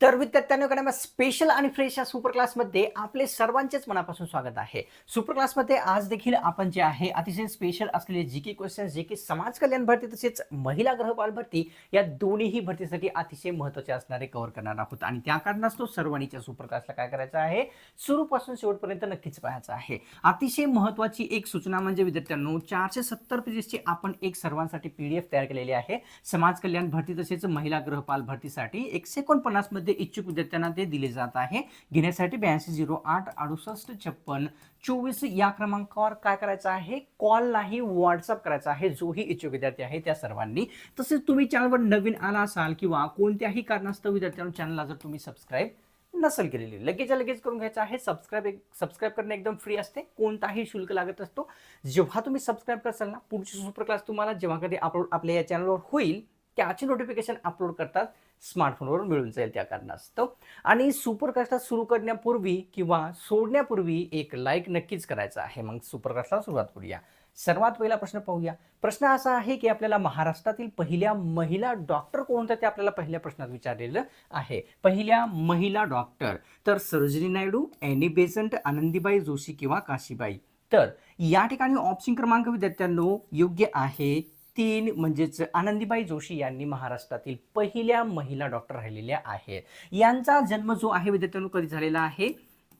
तर विद्यार्थ्यांकडे स्पेशल आणि फ्रेश या सुपर क्लासमध्ये आपले सर्वांचेच मनापासून स्वागत आहे. सुपर क्लासमध्ये आज देखील आपण जे आहे अतिशय स्पेशल असलेले जी के क्वेश्चन जे की समाज कल्याण भरती तसेच महिला ग्रहपाल भरती या दोन्हीही भरतीसाठी अतिशय महत्त्वाचे असणारे कव्हर करणार आहोत. आणि त्या कारणास तो सर्वांनीच्या सुपर क्लासला काय करायचं आहे? सुरूपासून शेवटपर्यंत नक्कीच पाहायचं आहे. अतिशय महत्त्वाची एक सूचना म्हणजे विद्यार्थ्यांनो चारशे सत्तर पेजेसची आपण एक सर्वांसाठी पी डी एफ तयार केलेली आहे. समाज कल्याण भरती तसेच महिला गृहपाल भरतीसाठी एकशे एकोणपन्नास मध्ये इच्छुक विद्यार्थ्यांना ते दिले जात आहे. घेण्यासाठी ब्याऐंशी झिरो आठ अडुसष्ट छप्पन चोवीस या क्रमांकावर काय करायचं आहे? कॉल नाही व्हॉट्सअप करायचा आहे. जोही इच्छुक विद्यार्थी आहे त्या सर्वांनी. तसेच तुम्ही चॅनलवर नवीन आला असाल किंवा कोणत्याही कारणास्तव विद्यार्थ्यांना चॅनलला जर तुम्ही सबस्क्राईब नसेल केलेली लगेच लगेच करून घ्यायचं आहे. सबस्क्राईब सबस्क्राईब करणे एकदम फ्री असते. कोणताही शुल्क लागत असतो जेव्हा तुम्ही सबस्क्राईब करसाल ना पुढची सुपर क्लास तुम्हाला जेव्हा कधी अपलोड आपल्या या चॅनलवर होईल त्याची नोटिफिकेशन अपलोड करतात. स्मार्टफोनवर मिळून जाईल त्या कारणास्तव. आणि सुपरकास्टला सुरू करण्यापूर्वी किंवा सोडण्यापूर्वी एक लाईक नक्कीच करायचा आहे. मग सुपरकास्टला सुरुवात करूया. सर्वात पहिला प्रश्न पाहूया. प्रश्न असा आहे की आपल्याला महाराष्ट्रातील पहिल्या महिला डॉक्टर कोणत्या ते आपल्याला पहिल्या प्रश्नात विचारलेलं आहे. पहिल्या महिला डॉक्टर तर सरोजिनी नायडू एनी बेसंट आनंदीबाई जोशी किंवा काशीबाई. तर या ठिकाणी ऑप्शन क्रमांक विद्यार्थ्यांनो योग्य आहे. तीन म्हणजेच आनंदीबाई जोशी यांनी महाराष्ट्रातील पहिल्या महिला डॉक्टर राहिलेल्या आहेत. यांचा जन्म जो आहे विद्यार्थ्यांनो कधी झालेला आहे?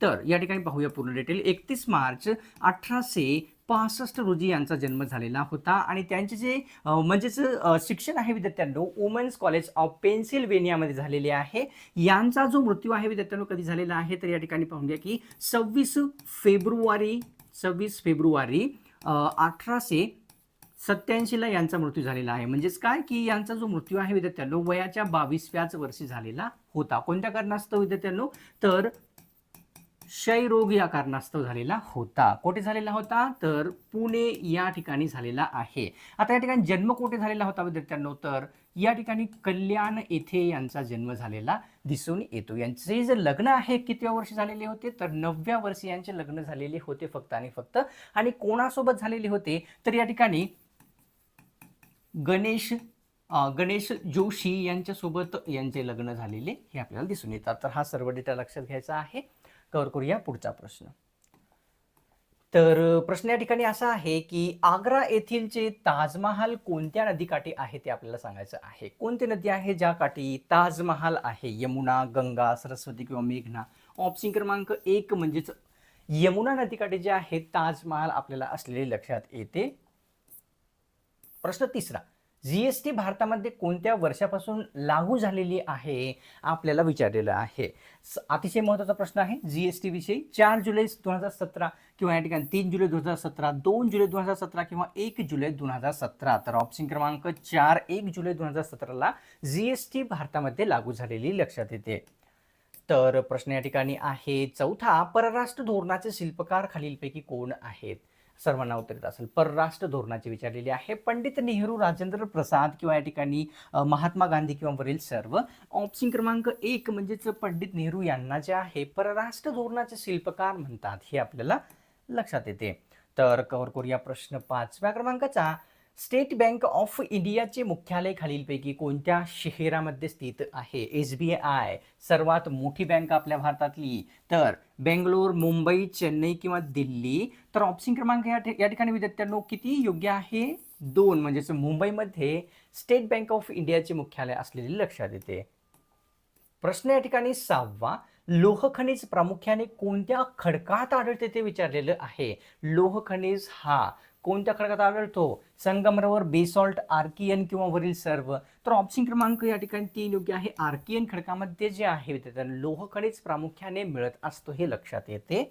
तर या ठिकाणी पाहूया पूर्ण डिटेल एकतीस मार्च अठराशे पासष्ट रोजी यांचा जन्म झालेला होता आणि त्यांचे जे म्हणजेच शिक्षण आहे विद्यार्थ्यांनो वुमेन्स कॉलेज ऑफ पेन्सिल्वेनियामध्ये झालेले आहे. यांचा जो मृत्यू आहे विद्यार्थ्यांनो कधी झालेला आहे? तर या ठिकाणी पाहूया की सव्वीस फेब्रुवारी सव्वीस फेब्रुवारी अठराशे सत्याऐंशीला यांचा मृत्यू झालेला आहे. म्हणजेच काय? की यांचा जो मृत्यू आहे विद्यार्थ्यांनो वयाच्या बावीसव्याच वर्षी झालेला होता. कोणत्या कारणास्तव विद्यार्थ्यांनो? तर क्षयरोग या कारणास्तव झालेला होता. कोठे झालेला होता? तर पुणे या ठिकाणी झालेला आहे. आता या ठिकाणी जन्म कोठे झालेला होता विद्यार्थ्यांनो? तर या ठिकाणी कल्याण येथे यांचा जन्म झालेला दिसून येतो. यांचे जे लग्न आहे कितव्या वर्षी झालेले होते? तर नवव्या वर्षी यांचे लग्न झालेले होते फक्त आणि फक्त. आणि कोणासोबत झालेले होते? तर या ठिकाणी गणेश गणेश जोशी यांच्यासोबत यांचे लग्न झालेले हे आपल्याला दिसून येतात. तर हा सर्व डेटा लक्षात घ्यायचा आहे. कव्हर करूया पुढचा प्रश्न. तर प्रश्न या ठिकाणी असा आहे की आग्रा येथीलचे ताजमहाल कोणत्या नदीकाठी आहे ते आपल्याला सांगायचं आहे. कोणती नदी आहे ज्या काठी ताजमहाल आहे? यमुना गंगा सरस्वती किंवा मेघना. ऑप्शन क्रमांक एक म्हणजेच यमुना नदीकाठी जे आहे ताजमहाल आपल्याला असलेले लक्षात येते. प्रश्न तिसरा जी एस टी भारतामध्ये कोणत्या वर्षापासून लागू झालेली आहे आपल्याला विचारलेलं आहे? अतिशय महत्त्वाचा प्रश्न आहे. जी एस विषयी चार जुलै दोन हजार सतरा किंवा या ठिकाणी तीन जुलै दोन हजार सतरा दोन जुलै दोन हजार सतरा किंवा एक जुलै दोन हजार सतरा तर ऑप्शन क्रमांक चार एक जुलै दोन हजार सतराला जी एस टी भारतामध्ये लागू झालेली लक्षात येते. तर प्रश्न या ठिकाणी आहे चौथा परराष्ट्र धोरणाचे शिल्पकार खालीलपैकी कोण आहेत? सर्वांना उत्तर येत असेल. परराष्ट्र धोरणाची विचारलेली आहे. पंडित नेहरू राजेंद्र प्रसाद किंवा या ठिकाणी महात्मा गांधी किंवा वरील सर्व ऑप्शन क्रमांक एक म्हणजेच पंडित नेहरू यांना जे आहे परराष्ट्र धोरणाचे शिल्पकार म्हणतात हे आपल्याला लक्षात येते. तर कव्हर करूया प्रश्न पाचव्या क्रमांकाचा. स्टेट बँक ऑफ इंडियाचे मुख्यालय खालीलपैकी कोणत्या शहरामध्ये स्थित आहे? एस बी आय सर्वात मोठी बँक आपल्या भारतातली तर बेंगलोर मुंबई चेन्नई किंवा दिल्ली? तर ऑप्शन क्रमांक या या ठिकाणी विद्यार्थ्यांनो किती योग्य आहे? दोन. म्हणजेच मुंबईमध्ये स्टेट बँक ऑफ इंडियाचे मुख्यालय असलेले लक्षात येते. प्रश्न या ठिकाणी सहावा. लोह खनिज प्रामुख्याने कोणत्या खडकात आढळते ते विचारलेलं आहे? लोह खनिज हा कोणत्या खडकात आढळतो? संगमरवर बेसॉल्ट आर्कियन किंवा वरील सर्व. तर ऑप्शन क्रमांक या ठिकाणी तीन योग्य आहे. आर्कियन खडकामध्ये जे आहे विद्यार्थ्यांनो लोहकडेच प्रामुख्याने मिळत असतो हे लक्षात येते.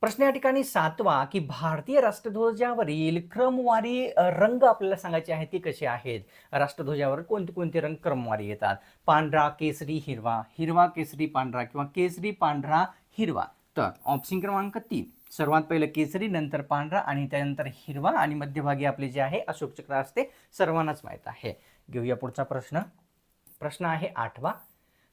प्रश्न या ठिकाणी सातवा की भारतीय राष्ट्रध्वजावरील क्रमवारी रंग आपल्याला सांगायचे आहेत ते कसे आहेत? राष्ट्रध्वजावर कोणते कोणते रंग क्रमवारी येतात? पांढरा केसरी हिरवा. हिरवा केसरी पांढरा किंवा केसरी पांढरा हिरवा. तर ऑप्शन क्रमांक तीन. सर्वात पहिलं केसरी नंतर पांढरा आणि त्यानंतर हिरवा आणि मध्यभागी आपले जे आहे अशोक चक्र असते सर्वांनाच माहीत आहे. घेऊया पुढचा प्रश्न. प्रश्न आहे आठवा.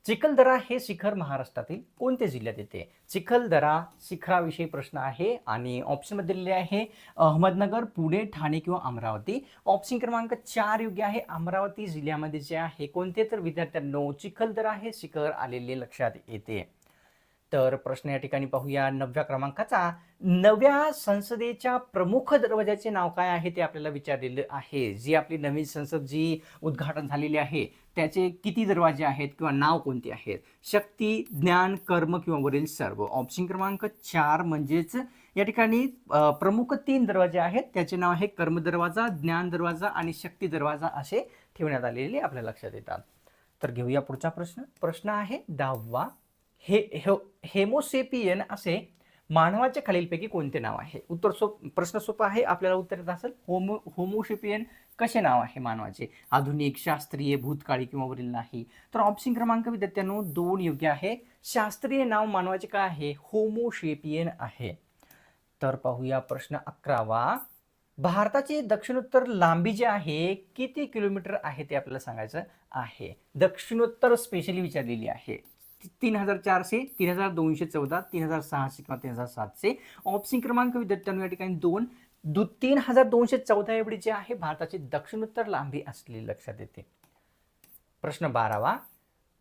चिखलदरा हे शिखर महाराष्ट्रातील कोणत्या जिल्ह्यात येते? चिखलदरा शिखराविषयी प्रश्न आहे आणि ऑप्शनमध्ये दिलेले आहे अहमदनगर पुणे ठाणे किंवा अमरावती. ऑप्शन क्रमांक चार योग्य आहे. अमरावती जिल्ह्यामध्ये जे आहे कोणते? तर विद्यार्थ्यांनो चिखलदरा हे शिखर आलेले लक्षात येते. तर प्रश्न या ठिकाणी पाहूया नवव्या क्रमांकाचा. नव्या संसदेच्या प्रमुख दरवाजाचे नाव काय आहे ते आपल्याला विचारलेलं आहे. जी आपली नवीन संसद जी उद्घाटन झालेली आहे त्याचे किती दरवाजे आहेत किंवा नाव कोणते आहेत? शक्ती ज्ञान कर्म किंवा वरील सर्व. ऑप्शन क्रमांक चार म्हणजेच या ठिकाणी प्रमुख तीन दरवाजे आहेत. त्याचे नाव आहे कर्म दरवाजा ज्ञान दरवाजा आणि शक्ती दरवाजा असे ठेवण्यात आलेले आपल्या लक्षात येतात. तर घेऊया पुढचा प्रश्न. प्रश्न आहे दहावा. हे हे- हेमोसेपियन असे मानवाच्या खालीलपैकी कोणते नाव आहे? उत्तर सोप प्रश्न सोपा आहे. आपल्याला उत्तर येत असेल होमो होमोशेपियन कसे नाव आहे मानवाचे? आधुनिक शास्त्रीय भूतकाळी किंवा वरील नाही. तर ऑप्शन क्रमांक विद्यार्थ्यांनो दोन योग्य आहे. शास्त्रीय नाव मानवाचे काय आहे? होमोशेपियन आहे. तर पाहूया प्रश्न अकरावा. भारताची दक्षिणोत्तर लांबी जी आहे किती किलोमीटर आहे ते आपल्याला सांगायचं आहे. दक्षिणोत्तर स्पेशली विचारलेली आहे. तीन हजार चारशे तीन हजार दोनशे चौदा तीन हजार सहाशे किंवा तीन हजार सातशे. ऑप्शन क्रमांक विद्यार्थ्यांनो या ठिकाणी दोन. दु तीन हजार दोनशे चौदा एवढी जी आहे भारताची दक्षिणोत्तर लांबी असलेली लक्षात येते. प्रश्न बारावा.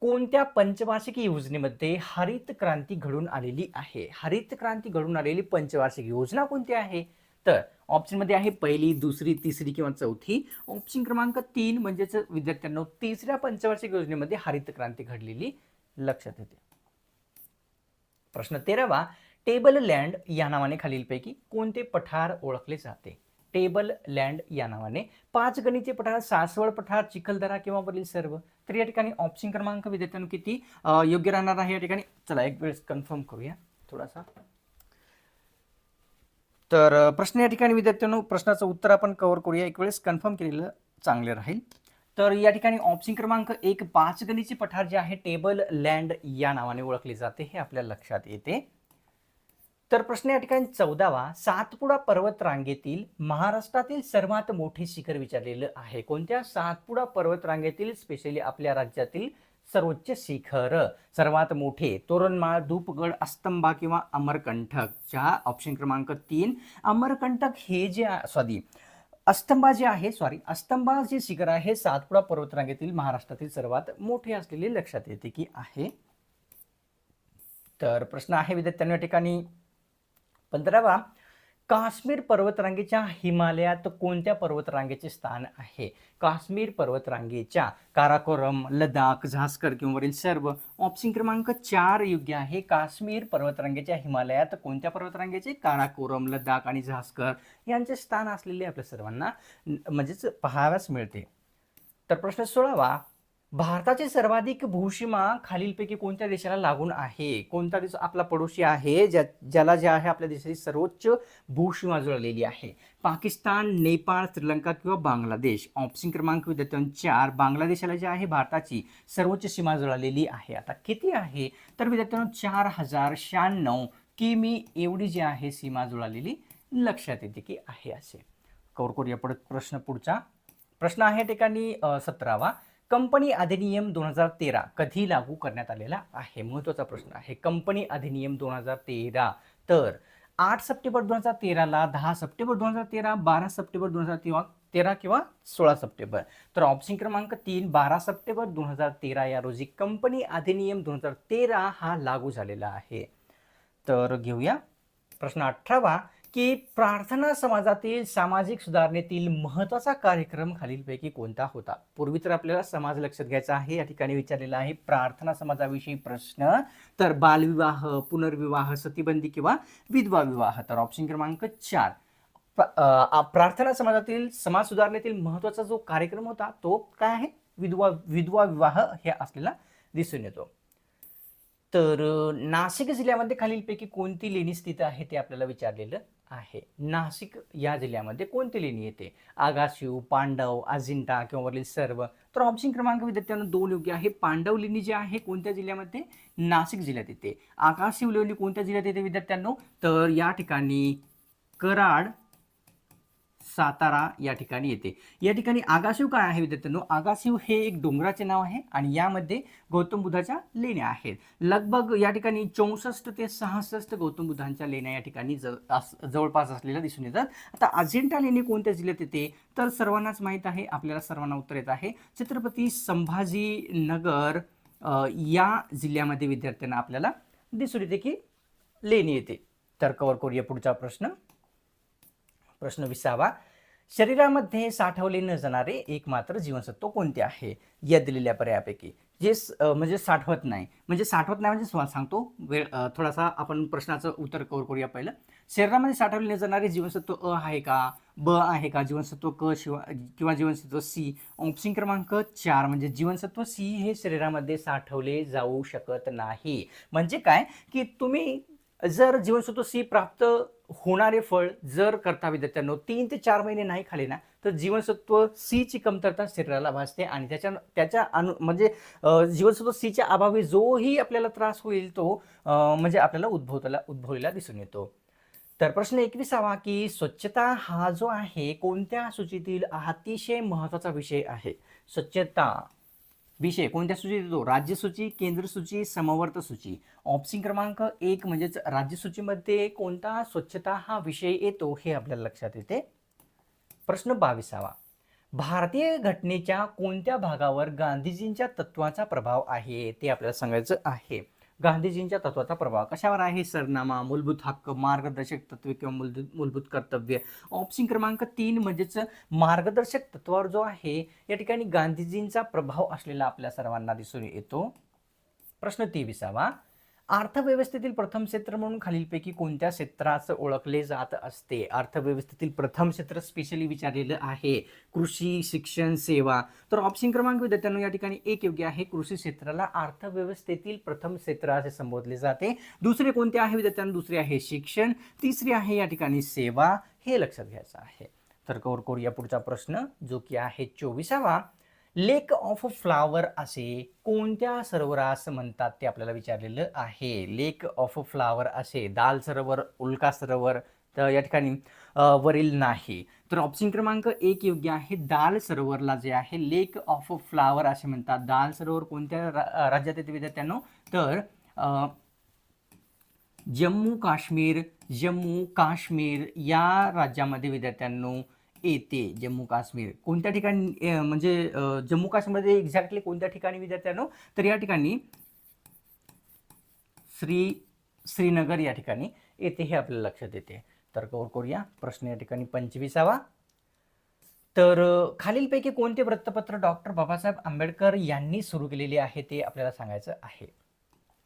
कोणत्या पंचवार्षिक योजनेमध्ये हरित क्रांती घडून आलेली आहे? हरित क्रांती घडून आलेली पंचवार्षिक योजना कोणती आहे? तर ऑप्शनमध्ये आहे पहिली दुसरी तिसरी किंवा चौथी. ऑप्शन क्रमांक तीन म्हणजेच विद्यार्थ्यांना तिसऱ्या पंचवार्षिक योजनेमध्ये हरित क्रांती घडलेली लक्षात येते. प्रश्न तेरावा टेबल लँड या नावाने खालीलपैकी कोणते पठार ओळखले जाते? टेबल लँड या नावाने पाच गणिते पठार सासवड पठार चिखलदरा किंवा वरील सर्व. तर या ठिकाणी ऑप्शन क्रमांक विद्यार्थ्यांनो किती योग्य राहणार आहे या ठिकाणी? चला एक वेळेस कन्फर्म करूया. थोडासा. तर प्रश्न या ठिकाणी विद्यार्थ्यांनो प्रश्नाचं उत्तर आपण कव्हर करूया. एक वेळेस कन्फर्म केलेलं चांगले राहील. तर या ठिकाणी ऑप्शन क्रमांक एक पाचगणीचे पठार जे आहे टेबल लँड या नावाने ओळखले जाते हे आपल्या लक्षात येते. तर प्रश्न या ठिकाणी चौदावा सातपुडा पर्वत रांगेतील महाराष्ट्रातील सर्वात मोठे शिखर विचारलेलं आहे. कोणत्या? सातपुडा पर्वत रांगेतील स्पेशली आपल्या राज्यातील सर्वोच्च शिखर. सर्वात मोठे तोरणमाळ धूपगड अस्तंबा किंवा अमरकंटकच्या ऑप्शन क्रमांक तीन. अमरकंटक हे जे सॉरी अस्तंबा जे आहे सॉरी अस्तंबा जे शिखर आहे सातपुडा पर्वतरांगेतील महाराष्ट्रातील सर्वात मोठे असलेले लक्षात येते की आहे. तर प्रश्न आहे विद्यार्थ्यांना या ठिकाणी. पंधरावा काश्मीर पर्वतरांगेच्या हिमालयात कोणत्या पर्वतरांगेचे स्थान आहे? काश्मीर पर्वतरांगेच्या काराकोरम लडाख झास्कर किंवा सर्व ऑप्शन क्रमांक चार योग्य आहे. काश्मीर पर्वतरांगेच्या हिमालयात कोणत्या पर्वतरांगेचे? काराकोरम लडाख आणि झास्कर यांचे स्थान असलेले आपल्या सर्वांना म्हणजेच पाहाव्यास मिळते. तर प्रश्न सोळावा भारताचे सर्वाधिक भूसीमा खालीलपैकी कोणत्या देशाला लागून आहे? कोणता देश आपला पडोशी आहे? ज्या ज्याला जे आहे आपल्या देशाची सर्वोच्च भूसीमा जुळलेली आहे. पाकिस्तान नेपाळ श्रीलंका किंवा बांगलादेश. ऑप्शन क्रमांक विद्यार्थ्यांनी चार. बांगलादेशाला जे आहे भारताची सर्वोच्च सीमा जुळलेली आहे. आता किती आहे? तर विद्यार्थ्यांनो चार हजार शहाण्णव किमी एवढी जी आहे सीमा जुळलेली लक्षात येते की आहे असे. कौर करूया पुढे प्रश्न पुढचा. प्रश्न आहे या ठिकाणी सतरावा. कंपनी अधिनियम दोन हजार तेरा कधी लागू करण्यात आलेला आहे? महत्त्वाचा प्रश्न आहे. कंपनी अधिनियम दोन हजार तेरा तर आठ सप्टेंबर दोन हजार तेराला दहा सप्टेंबर दोन हजार तेरा बारा सप्टेंबर दोन हजार तेव्हा तेरा किंवा सोळा सप्टेंबर. तर ऑप्शन क्रमांक तीन बारा सप्टेंबर दोन हजार तेरा या रोजी कंपनी अधिनियम दोन हजार तेरा हा लागू झालेला आहे. तर घेऊया. प्रश्न अठरावा की प्रार्थना समाजातील सामाजिक सुधारणेतील महत्त्वाचा कार्यक्रम खालीलपैकी कोणता होता? पूर्वी तर आपल्याला समाज लक्षात घ्यायचा आहे. या ठिकाणी विचारलेला आहे प्रार्थना समाजाविषयी प्रश्न तर बालविवाह पुनर्विवाह सतीबंदी किंवा विधवा विवाह तर ऑप्शन क्रमांक चार. प्रार्थना समाजातील समाज सुधारणेतील महत्त्वाचा जो कार्यक्रम होता तो काय आहे? विधवा विधवा विवाह हे असलेला दिसून येतो. तर नाशिक जिल्ह्यामध्ये खालीलपैकी कोणती लेणी स्थित आहे ते आपल्याला विचारलेलं? आहे. नाशिक या जिल्ह्यामध्ये कोणती लेणी येते? आगाशिव पांडव अजिंठा किंवा वरील सर्व. तर ऑप्शन क्रमांक विद्यार्थ्यांना दोन योग्य आहे. पांडव लेणी जी आहे कोणत्या जिल्ह्यामध्ये? नाशिक जिल्ह्यात येते. आकाशिव लेणी कोणत्या जिल्ह्यात येते विद्यार्थ्यांनो? तर या ठिकाणी कराड सातारा या ठिकाणी येते. या ठिकाणी आगाशिव काय आहे विद्यार्थ्यांनो? आगाशिव हे एक डोंगराचे नाव आहे आणि यामध्ये गौतम बुद्धाच्या लेण्या आहेत. लगभग या ठिकाणी चौसष्ट ते सहासष्ट गौतम बुद्धांच्या लेण्या या ठिकाणी ज- अस- जवळपास असलेल्या दिसून येतात. आता अजिंठा लेणी कोणत्या जिल्ह्यात येते? तर सर्वांनाच माहीत आहे आपल्याला सर्वांना उत्तर येत आहे छत्रपती संभाजी नगर या जिल्ह्यामध्ये विद्यार्थ्यांना आपल्याला दिसून येते की लेणी येते. तर कवर करूया पुढचा प्रश्न. प्रश्न विसावा. शरीरामध्ये साठवले न जाणारे एकमात्र जीवनसत्व कोणते आहे? या दिलेल्या पर्यायापैकी. जे म्हणजे साठवत नाही. म्हणजे साठवत नाही म्हणजे तुम्हाला सांगतो वेळ थोडासा आपण प्रश्नाचं उत्तर कवर करूया पहिलं. शरीरामध्ये साठवले न जाणारे जीवनसत्व अ आहे का? ब आहे का? जीवनसत्व क शिवा किंवा जीवनसत्व सी? ऑप्शन क्रमांक चार म्हणजे जीवनसत्व सी हे शरीरामध्ये साठवले जाऊ शकत नाही. म्हणजे काय? की तुम्ही जर जीवनसत्व सी प्राप्त होणारे फळ जर करता विद्यार्थ्यांनो तीन ते चार महिने नाही खाले ना तर जीवनसत्व सी ची कमतरता शरीराला भासते आणि त्याच्या त्याच्या अनु म्हणजे जीवनसत्व सीच्या अभावी जोही आपल्याला त्रास होईल तो म्हणजे आपल्याला उद्भवताला उद्भवलेला दिसून येतो. तर प्रश्न एकविसावा की स्वच्छता हा जो आहे कोणत्या सूचीतील अतिशय महत्त्वाचा विषय आहे? स्वच्छता विषय कोणत्या सूचीत येतो राज्यसूची केंद्रसूची केंद्र सूची समवर्त सूची. ऑप्शन क्रमांक एक म्हणजेच राज्यसूचीमध्ये कोणता स्वच्छता हा विषय येतो हे आपल्याला लक्षात येते. प्रश्न बावीसावा. भारतीय घटनेच्या कोणत्या भागावर गांधीजींच्या तत्वाचा प्रभाव आहे ते आपल्याला सांगायचं आहे. गांधीजींच्या तत्वाचा प्रभाव. कशावर आहे सरनामा? मूलभूत हक्क मार्गदर्शक तत्वे किंवा मूलभूत मूलभूत कर्तव्य? ऑप्शन क्रमांक तीन म्हणजेच मार्गदर्शक तत्वावर जो आहे या ठिकाणी गांधीजींचा प्रभाव असलेला आपल्या सर्वांना दिसून येतो. प्रश्न तेविसावा. अर्थव्यवस्थेतील प्रथम क्षेत्र म्हणून खालीलपैकी कोणत्या क्षेत्राचं ओळखले जात असते? अर्थव्यवस्थेतील प्रथम क्षेत्र स्पेशली विचारलेलं आहे कृषी शिक्षण सेवा. तर ऑप्शन क्रमांक विद्यार्थ्यांनो या ठिकाणी एक योग्य आहे. कृषी क्षेत्राला अर्थव्यवस्थेतील प्रथम क्षेत्र असे संबोधले जाते. दुसरे कोणते आहे विद्यार्थ्यांनो? दुसरे आहे शिक्षण. तिसरी आहे या ठिकाणी सेवा. हे लक्षात घ्यायचं आहे. तर कवर या पुढचा प्रश्न जो की आहे चोवीसावा. लेक ऑफ फ्लावर असे कोणत्या सरोवरास म्हणतात ते आपल्याला विचारलेलं आहे. लेक ऑफ फ्लावर असे दाल सरोवर उल्का सरोवर तर या ठिकाणी वरील नाही. तर ऑप्शन क्रमांक एक योग्य आहे. दाल सरोवरला जे आहे लेक ऑफ फ्लावर असे म्हणतात. दाल सरोवर कोणत्या रा- राज्यात येते विद्यार्थ्यांनो? तर जम्मू काश्मीर जम्मू काश्मीर या राज्यामध्ये विद्यार्थ्यांनो येते जम्मू काश्मीर. कोणत्या ठिकाणी म्हणजे जम्मू काश्मीरमध्ये एक्झॅक्टली कोणत्या ठिकाणी विद्यार्थ्यांनो? तर या ठिकाणी श्री श्रीनगर या ठिकाणी येते हे आपल्याला लक्षात येते. तर कवर करूया प्रश्न या ठिकाणी पंचवीसावा. तर खालीलपैकी कोणते वृत्तपत्र डॉक्टर बाबासाहेब आंबेडकर यांनी सुरू केलेले आहे ते आपल्याला सांगायचं आहे.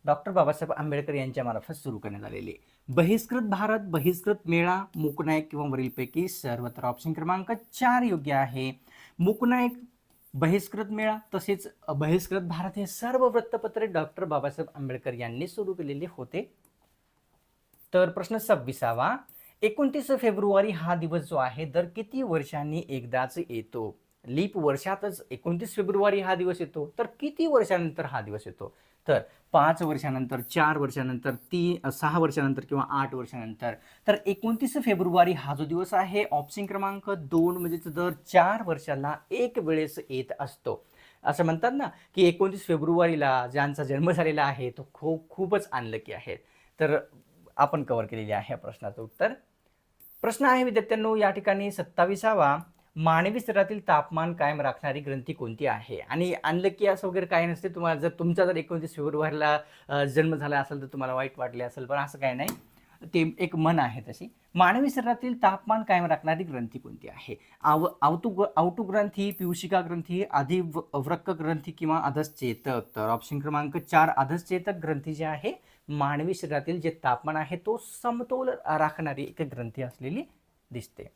डॉक्टर बाबासाहेब आंबेडकर यांच्यामार्फत सुरू करण्यात आलेले. बहिष्कृत भारत बहिष्कृत मेळा मुकनायक किंवा वरीलपैकी सर्वत्र ऑप्शन क्रमांक चार योग्य आहे. मुकनायक बहिष्कृत मेळा तसेच बहिष्कृत भारत हे सर्व वृत्तपत्रे डॉक्टर बाबासाहेब आंबेडकर यांनी सुरू केलेले होते. तर प्रश्न सव्वीसावा एकोणतीस फेब्रुवारी हा दिवस जो आहे दर किती वर्षांनी एकदाच येतो? लीप वर्षातच एकोणतीस फेब्रुवारी हा दिवस येतो तर किती वर्षानंतर हा दिवस येतो? तर पाच वर्षानंतर चार वर्षानंतर तीन सहा वर्षानंतर किंवा आठ वर्षानंतर. तर एकोणतीस फेब्रुवारी हा जो दिवस आहे ऑप्शन क्रमांक दोन म्हणजेच दर चार वर्षाला एक वेळेस येत असतो. असं म्हणतात ना की एकोणतीस फेब्रुवारीला ज्यांचा जन्म झालेला आहे तो खूप खूपच अनलकी आहे. तर आपण कव्हर केलेली आहे या प्रश्नाचं उत्तर. प्रश्न आहे विद्यार्थ्यांनो या ठिकाणी सत्तावीसावा. मानवी शरीरातील तापमान कायम राखणारी ग्रंथी कोणती आहे? आणि अनलकी असं वगैरे काही नसते? तुम्हाला जर तुमचा जर एकोणतीस फेब्रुवारीला जन्म झाला असेल तर तुम्हाला वाईट वाटले असेल पण असं काही नाही. ते एक मन आहे तशी. मानवी शरीरातील तापमान कायम राखणारी ग्रंथी कोणती आहे? आव आवतु आवटू ग्रंथी पिवशिका ग्रंथी आधी व्रक्क ग्रंथी किंवा अधश्चेतक तर ऑप्शन क्रमांक चार अधश्चेतक ग्रंथी जे आहे मानवी शरीरातील जे तापमान आहे तो समतोल राखणारी एक ग्रंथी असलेली दिसते.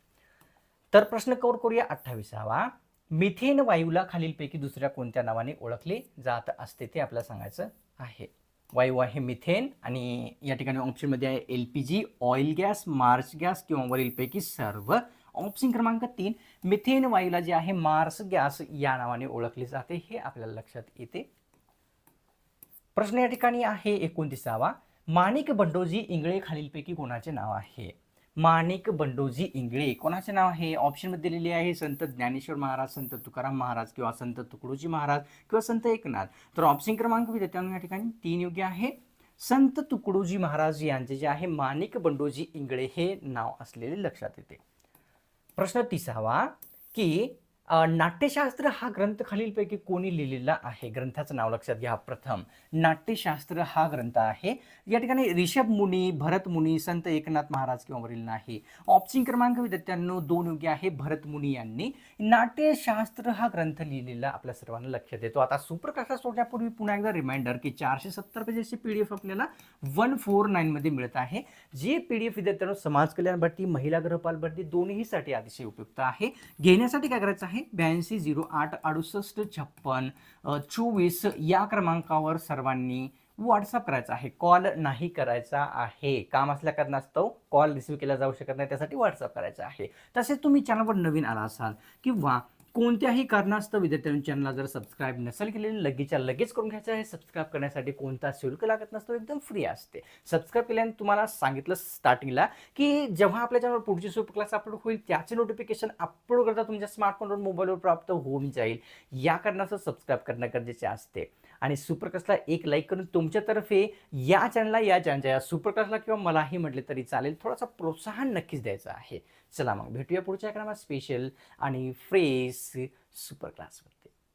तर प्रश्न कवर करूया अठ्ठावीसावा. मिथेन वायूला खालीलपैकी दुसऱ्या कोणत्या नावाने ओळखले जात असते ते आपल्याला सांगायचं आहे. वायू आहे मिथेन आणि या ठिकाणी ऑप्शनमध्ये आहे L P G oil gas marsh gas किंवा वरीलपैकी सर्व. ऑप्शन क्रमांक तीन मिथेन वायूला जे आहे मार्स गॅस या नावाने ओळखले जाते हे आपल्याला लक्षात येते. प्रश्न या ठिकाणी आहे एकोणतीसावा. माणिक बंडोजी इंगळे खालीलपैकी कोणाचे नाव आहे? माणिक बंडोजी इंगळे. कोणाचे नाव आहे? ऑप्शनमध्ये दिलेले आहे संत ज्ञानेश्वर महाराज संत तुकाराम महाराज किंवा संत तुकडोजी महाराज किंवा संत एकनाथ. तर ऑप्शन क्रमांक विद्यार्थ्यांनो या ठिकाणी. तीन योग्य आहे. संत तुकडोजी महाराज यांचे जे आहे माणिक बंडोजी इंगळे हे नाव असलेले लक्षात येते. प्रश्न तिसावा की नाट्यशास्त्र हा ग्रंथ खालीलपैकी कोणी लिहिलेला आहे? ग्रंथाचं नाव लक्षात घ्या. प्रथम नाट्यशास्त्र हा ग्रंथ आहे. या ठिकाणी ऋषभ मुनी भरत मुनी संत एकनाथ महाराज किंवा वरील नाही. ऑप्शन क्रमांक विद्यार्थ्यांनो दोन योग्य आहे. भरत मुनी यांनी नाट्यशास्त्र हा ग्रंथ लिहिलेला आपल्या सर्वांना लक्षात येतो. आता सुप्रकाशात सोडण्यापूर्वी पुन्हा एकदा रिमाइंडर की चारशे सत्तर पेजेसची पी डी एफ आपल्याला वन फोर नाईनमध्ये मिळत आहे. जे पी डी एफ विद्यार्थ्यांनो समाज कल्याण भरती महिला गृहपाल भरती दोन्हीसाठी अतिशय उपयुक्त आहे. घेण्यासाठी काय करायचं आहे? ब्याऐंशी झिरो आठ अडुसष्ट छप्पन चोवीस या क्रमांकावर सर्वांनी व्हॉट्सअप करायचा आहे. कॉल नाही करायचा आहे. काम असल्या कारणास्तव कॉल रिसिव्ह केला जाऊ शकत नाही. त्यासाठी व्हॉट्सअप करायचा आहे. तसेच तुम्ही चॅनलवर नवीन आला असाल किंवा कोणत्याही कारणास्तव विद्यार्थ्यांनी चॅनलला जर सबस्क्राईब नसेल केलेलं लगेचच्या लगेच करून घ्यायचं आहे. सबस्क्राईब करण्यासाठी कोणता शुल्क लागत नसतो एकदम फ्री असते. सबस्क्राईब केल्याने तुम्हाला सांगितलं स्टार्टिंगला की जेव्हा आपल्या चॅनलवर पुढची सुपर क्लास अपलोड होईल त्याचे नोटिफिकेशन अपलोड करता तुमच्या स्मार्टफोनवर मोबाईलवर प्राप्त होऊन जाईल. या कारणास्तव सबस्क्राईब करणं गरजेचे असते. आणि सुपर एक लाईक करून तुमच्यातर्फे या चॅनलला या चॅनलच्या या सुपर किंवा मलाही म्हटले तरी चालेल. थोडासा प्रोत्साहन नक्कीच द्यायचं आहे. चला मग भेटूया पुढच्या क्रमात स्पेशल आणि फ्रेश सुपर क्लासवर